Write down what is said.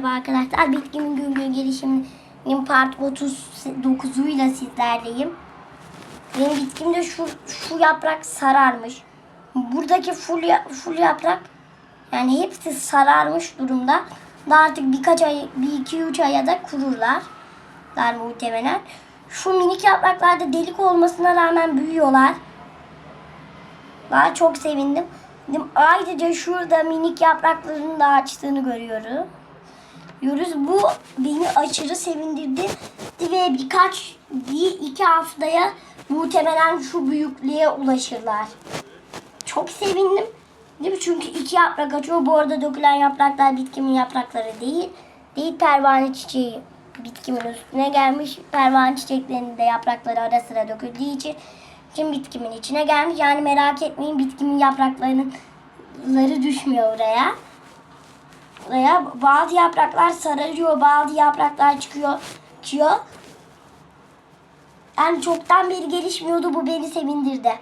merhaba arkadaşlar. Bitkimin gün gün gelişiminin part 39'uyla sizlerleyim. Benim bitkimde şu, şu yaprak sararmış. Buradaki full, full yaprak yani hepsi sararmış durumda. Daha artık birkaç ay, bir iki üç aya da kururlar. Dar muhtemelen. Şu minik yapraklarda delik olmasına rağmen büyüyorlar. Daha çok sevindim. Ayrıca şurada minik yapraklarının da açtığını görüyoruz. Görüyoruz. Bu beni aşırı sevindirdi. Ve birkaç, bir iki haftaya muhtemelen şu büyüklüğe ulaşırlar. Çok sevindim. Değil mi? Çünkü iki yaprak açıyor. Bu arada dökülen yapraklar bitkimin yaprakları değil. Değil pervane çiçeği bitkimin üstüne gelmiş. Pervane çiçeklerinin de yaprakları ara sıra döküldüğü için Şimdi bitkimin içine gelmiş. Yani merak etmeyin bitkimin yapraklarının ları düşmüyor oraya. Oraya bazı yapraklar sararıyor, bazı yapraklar çıkıyor. çıkıyor. Yani çoktan beri gelişmiyordu. Bu beni sevindirdi.